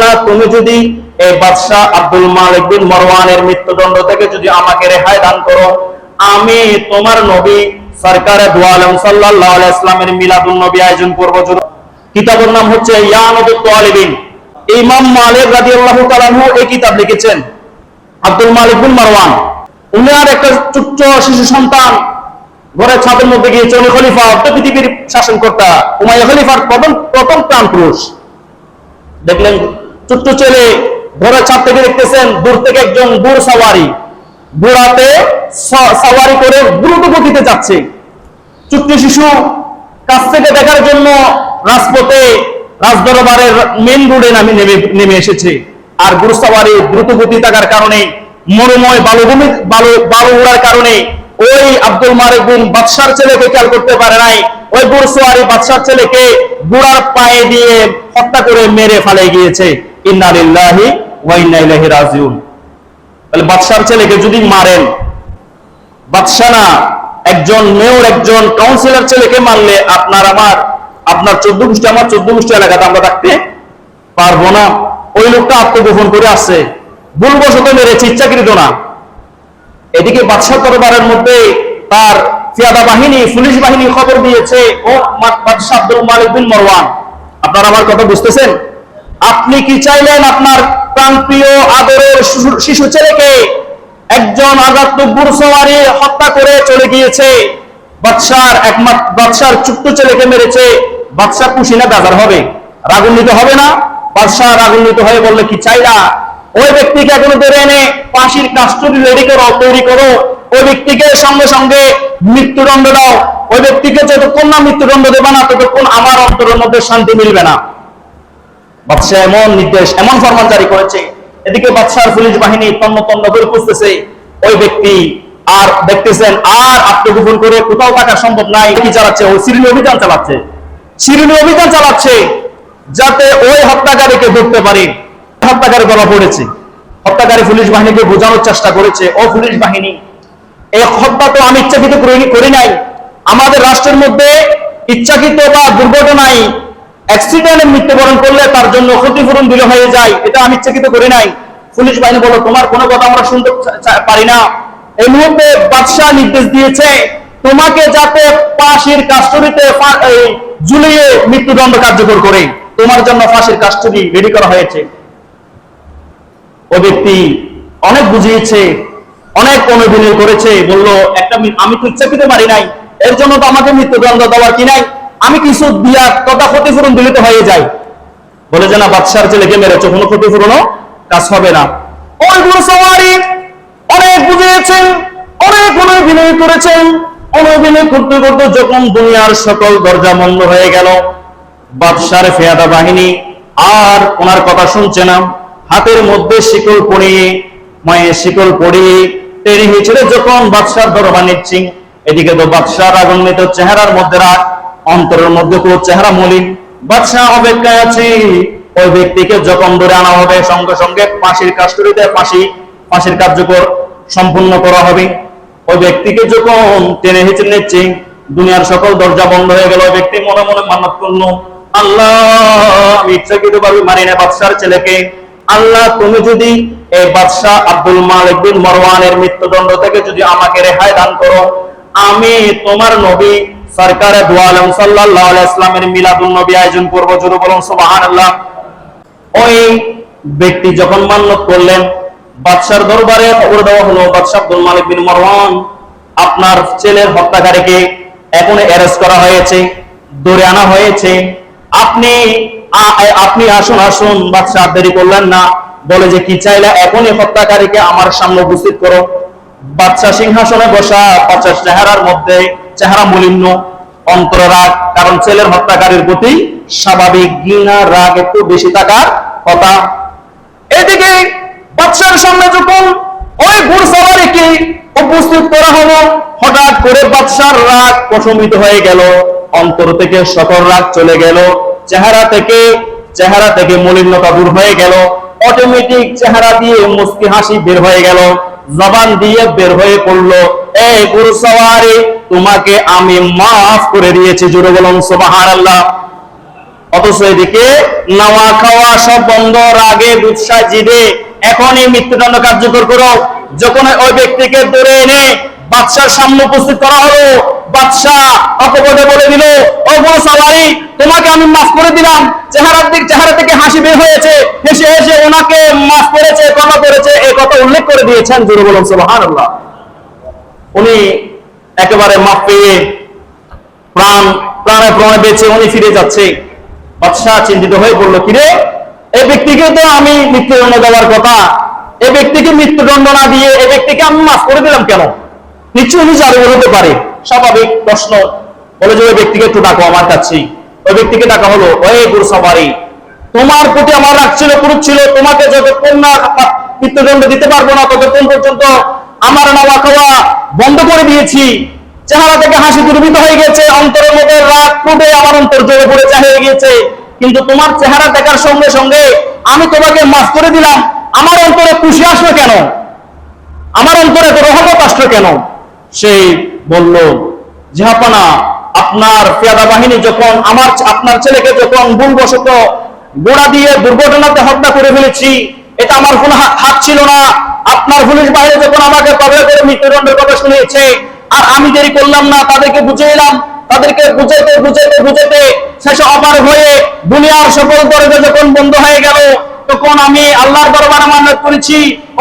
আল্লাহ, তুমি যদি এই বাদশাহ আব্দুল মালিক বিন মরওয়ানের মৃত্যুদণ্ড থেকে যদি আমাকে রেহাই দান করো, আমি তোমার নবী সরকারে দুয়ালম সাল্লাল্লাহু আলাইহি ইসলামের মিলাদুন নবী আয়োজন করব। কিতাবের নাম হচ্ছে ইয়ানুদুত তালিবিন। ইমাম মালিক রাদিয়াল্লাহু তাআলা এই কিতাব লিখেছেন, আব্দুল মালিক বিন মারওয়ান। উনার একটা ছোট্ট শিশু সন্তান ঘরের ছাদের মধ্যে গিয়েছে, উনি খলিফা অর্ধ পৃথিবীর শাসনকর্তা, উমাইয়া খলিফার প্রথম প্রথম প্রাণ পুরুষ। দেখলেন ছোট্ট ছেলে ঘরের ছাদ থেকে দেখতেছেন দূর থেকে একজন বুড় সাওয়ারি। বুড়াতে স- সাওয়ারি করে দ্রুত গতিতে যাচ্ছে ছোট্ট শিশু কাছ থেকে দেখার জন্য রাজপথে, রাজদরবারের মেন রোডে নামে, নেমে এসেছে। আর গুরুসাওয়ারি দ্রুত গতি থাকার কারণে, মরুময় বালুভূমি, বালু বালু উড়ার কারণে ওই আব্দুল মালিক বিন বাদশার ছেলেকে খেয়াল করতে পারে নাই। ওই গুরুসওয়ারি বাদশার ছেলেকে বুড়ার পায়ে দিয়ে হত্যা করে মেরে ফেলে গিয়েছে। ইন্না লিল্লাহি ওয়া ইন্না ইলাইহি রাজিউন। তাহলে বাদশার ছেলেকে যদি মারেন, বাদশা না, একজন মেয়র, একজন কাউন্সিলর ছেলেকে মারলে আপনার আমার, আপনার চোদ্দ গোষ্ঠী, আমার চোদ্দ এলাকাতে আমরা থাকতে পারব না। ওই লোকটা আত্মগোপন করে আসছে। ভুলবশত মেরেছে, ইচ্ছাকৃত না। এদিকে বাদশাহ দরবারের মধ্যে তার ফিয়াদা বাহিনী, পুলিশ বাহিনী খবর দিয়েছে, ও বাদশাহ আব্দুল মালিক বিন মরওয়ান। আপনারা আমার কথা বুঝতেছেন? আপনি কি চাইলেন আপনার প্রাণপ্রিয় আদরের শিশু- ছেলেকে একজন আঘাতব্বুর সওয়ারি হত্যা করে চলে গিয়েছে? বাদশার একমাত্র বাদশার ছোট্ট ছেলেকে মেরেছে। বাদশাহ খুশি না বেজার হবে। রাগুন্বিত হবে না। বাদশাহ রাগুন্বিত হয়ে বললে, কি চাইলা? ওই ব্যক্তিকে এখনও ধরে এনে ফাঁসির কাস্টডি রেডি করো, তৈরি করো। ওই ব্যক্তিকে সঙ্গে সঙ্গে মৃত্যুদণ্ড দাও। ওই ব্যক্তিকে যতক্ষণ না মৃত্যুদণ্ড দেবে না, ততক্ষণ আমার অন্তরের মধ্যে শান্তি মিলবে না। বাদশাহ এমন নির্দেশ, এমন ফরমান জারি করেছে। এদিকে বাদশার পুলিশ বাহিনী তন্ন তন্ন করে খুঁজতেছে। ওই ব্যক্তি আর দেখতেছেন, আর আত্মগোপন করে কোথাও থাকা সম্ভব নাই। কি চালাচ্ছে? ওই সিরিলি অভিযান চালাচ্ছে। সিরিলি অভিযান চালাচ্ছে যাতে ওই হত্যাকারীকে ধরতে পারে। হত্যাকারী ধরা পড়েছে। হত্যাকারী পুলিশ বাহিনীকে বোঝানোর চেষ্টা করেছে। ও পুলিশ বাহিনী, এই হত্যা তো আমি ইচ্ছাকৃত করি নাই। আমাদের রাষ্ট্রের মধ্যে ইচ্ছাকৃত বা দুর্ঘটনায় অ্যাক্সিডেন্টে মৃত্যুবরণ করলে তার জন্য ক্ষতিপূরণ দিলে হয়ে যায়, এটা আমি ইচ্ছাকৃত করি নাই। পুলিশ বাহিনী বলো তোমার কোনো কথা আমরা শুনতে পারি না। এই মুহূর্তে বাদশাহ নির্দেশ দিয়েছে, তোমাকে যাতে ফাঁসির এই ঝুলিয়ে মৃত্যুদণ্ড কার্যকর করে। তোমার জন্য ফাঁসির কাস্টডি রেডি করা হয়েছে। ও ব্যক্তি অনেক বুঝিয়েছে, অনেক অনুবিনয় করেছে, বলল, একটা আমি তো ইচ্ছাকৃত মারি নাই। এর জন্য তো আমাকে মৃত্যুদণ্ড দেওয়ার কি নাই? আমি কিছু দিয়া তথা ক্ষতিপূরণ দিলে তো হয়ে যায়? বলে যে না, বাদশার ছেলেকে মেরেছে? কোনো ক্ষতিপূরণও কাজ হবে না। ওই গুরু সওয়ারি অনেক বুঝিয়েছেন, অনেক করেছেন। করতে করতে যখন দুনিয়ার সকল দরজা বন্ধ হয়ে গেল, বাদশার ফেয়াদা বাহিনী আর ওনার কথা শুনছে না। হাতের মধ্যে শিকল পড়িয়ে মায়ের শিকল পড়িয়ে টেনে হিচড়ে যখন বাদশার দরবার নিচ্ছি। এদিকে তো বাদশার আগুন্বিত চেহারার মধ্যে রাখ অন্তরের মধ্যে তো চেহারা মলিন। বাদশাহ অপেক্ষায় আছে। ওই ব্যক্তিকে যখন ধরে আনা হবে, সঙ্গে সঙ্গে ফাঁসির কাস্টডিতে ফাঁসি, ফাঁসির কার্যকর সম্পূর্ণ করা হবে। ওই ব্যক্তিকে যখন টেনে হিচড়ে নিচ্ছে, দুনিয়ার সকল দরজা বন্ধ হয়ে গেল। ব্যক্তি মনে মনে করল, আল্লাহ, আমি ইচ্ছাকৃত ভাবে মারি না বাদশার ছেলেকে। আল্লাহ, তুমি যদি এই বাদশাহ আব্দুল মালিক বিন মরওয়ানের মৃত্যুদণ্ড থেকে যদি আমাকে রেহাই দান করো, আমি তোমার নবী সরকারে দুয়ালম সাল্লাল্লাহু আলাইহি ইসলামের মিলাদুন নবী আয়োজন করব, জোরে বলুন, সুবহানাল্লাহ। ওই ব্যক্তি যখন মান্যত করলেন, বাদশার দরবারে খবর দেওয়া হলো বাদশাহ আব্দুল মালিক বিন মারওয়ান, আপনার ছেলের হত্যাকারীকে এখন অ্যারেস্ট করা হয়েছে, ধরে আনা হয়েছে। আপনি আপনি আসুন আসুন বাদশাহ দেরি করলেন না। বলে যে, কি চাইলে এখনই হত্যাকারীকে আমার সামনে উপস্থিত করো? বাচ্চা সিংহাসনে বসা বাচ্চার চেহারার মধ্যে চেহারা মলিন্য অন্তর রাগ কারণ ছেলের হত্যাকারীর প্রতি স্বাভাবিক ঘৃণা, রাগ একটু বেশি থাকার কথা। এদিকে বাচ্চার সামনে যখন ওই ঘুর সওয়ারিকে উপস্থিত করা হলো, হঠাৎ করে বাচ্চার রাগ প্রশমিত হয়ে গেল, অন্তর থেকে সকল রাগ চলে গেল, চেহারা থেকে চেহারা থেকে মলিন্নতা দূর হয়ে গেল অটোমেটিক চেহারা দিয়ে মুস্কি হাসি বের হয়ে গেল, জবান দিয়ে বের হয়ে পড়ল এই গুরু সওয়ারি তোমাকে আমি মাফ করে দিয়েছি, জোরে বলুন, সুবহানাল্লাহ। অথচ এদিকে নাওয়া খাওয়া সব বন্ধ, রাগে দুঃসা জিদে। এখন এই মৃত্যুদণ্ড কার্যকর করো। যখন ওই ব্যক্তিকে ধরে এনে বাদশার সামনে উপস্থিত করা হলো, বাদশাহ অকপটে বলে দিল, ও সালারি তোমাকে আমি মাফ করে দিলাম। চেহারার দিক, চেহারা থেকে হাসি বের হয়েছে। হেসে হেসে ওনাকে মাফ করেছে, ক্ষমা করেছে। এই কথা উল্লেখ করে দিয়েছেন, জোরে বলুন, সুবহানাল্লাহ। উনি একেবারে মাফ পেয়ে প্রাণ, প্রাণে প্রাণে বেঁচে উনি ফিরে যাচ্ছে। বাদশাহ চিন্তিত হয়ে পড়ল কিরে এই ব্যক্তিকে তো আমি মৃত্যুদণ্ড দেওয়ার কথা। এই ব্যক্তিকে মৃত্যুদণ্ড না দিয়ে এই ব্যক্তিকে আমি মাফ করে দিলাম কেন? নিশ্চয়ই উনি জাদুঘর হতে পারে। স্বাভাবিক প্রশ্ন। বলে যে, ওই ব্যক্তিকে একটু ডাকো আমার কাছে। ওই ব্যক্তিকে ডাকা হলো, ওই গুরু সবারই তোমার প্রতি আমার রাগ ছিল, ক্রোধ ছিল। তোমাকে যতক্ষণ না মৃত্যুদণ্ড দিতে পারব না, ততক্ষণ পর্যন্ত আমার নাওয়া খাওয়া বন্ধ করে দিয়েছি। চেহারা থেকে হাসি দুর্বিত হয়ে গেছে। অন্তরের মধ্যে রাগ ফুটে আমার অন্তর জোরে পড়েছে হয়ে গেছে কিন্তু তোমার চেহারা দেখার সঙ্গে সঙ্গে আমি তোমাকে মাফ করে দিলাম। আমার অন্তরে খুশি আসলো কেন? আমার অন্তরে এত রহমত আসলো কেন? সেই বলল, জাহাপানা, আপনার পেয়াদা বাহিনী যখন আমার আপনার ছেলেকে যখন ভুলবশত গোড়া দিয়ে দুর্ঘটনাতে হত্যা করে ফেলেছি, এটা আমার কোনো হাত ছিল আপনার পুলিশ বাহিনী যখন আমাকে কবলে করে মৃত্যুদণ্ডের কথা শুনিয়েছে, আর আমি দেরি করলাম না, তাদেরকে বুঝিয়ে এলাম, তাদেরকে বুঝাইতে বুঝাইতে বুঝাইতে শেষে অপার হয়ে দুনিয়ার সকল দরজা যখন বন্ধ হয়ে গেল, তখন আমি আল্লাহর দরবারে মান্নাত করেছি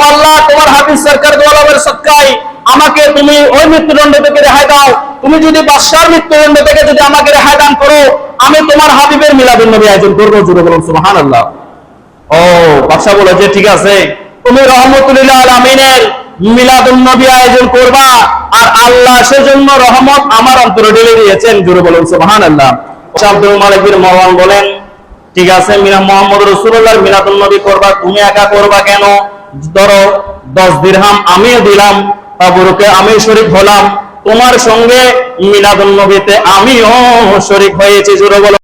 আল্লাহ, তোমার হাফিজ সরকার দোয়ালের সৎকায়, আমাকে তুমি ওই মৃত্যুদণ্ড থেকে রেহাই দাও। তুমি যদি বাদশার মৃত্যুদণ্ড থেকে যদি আমাকে রেহাই দান করো, আমি তোমার হাবিবের মিলাদুল নবী আয়োজন করব। জুড়ে বলুন, সুবহানাল্লাহ। ও বাদশা বলে যে, ঠিক আছে তুমি আয়োজন করবা, আর আল্লাহ সেজন্য রহমত আমার অন্তরে ঢেলে দিয়েছেন। জুড়ে বলুন আল্লাহ বলেন, ঠিক আছে, মিনা, মোহাম্মদ মিলাদুল নবী করবা, তুমি একা করবা কেন? ধরো, দশ দিরহাম আমিও দিলাম, তাবুরুকে আমি শরীক হলাম, তোমার সঙ্গে মিলাদুল নবীতে আমিও শরীক হয়েছি। জুড়ে বলো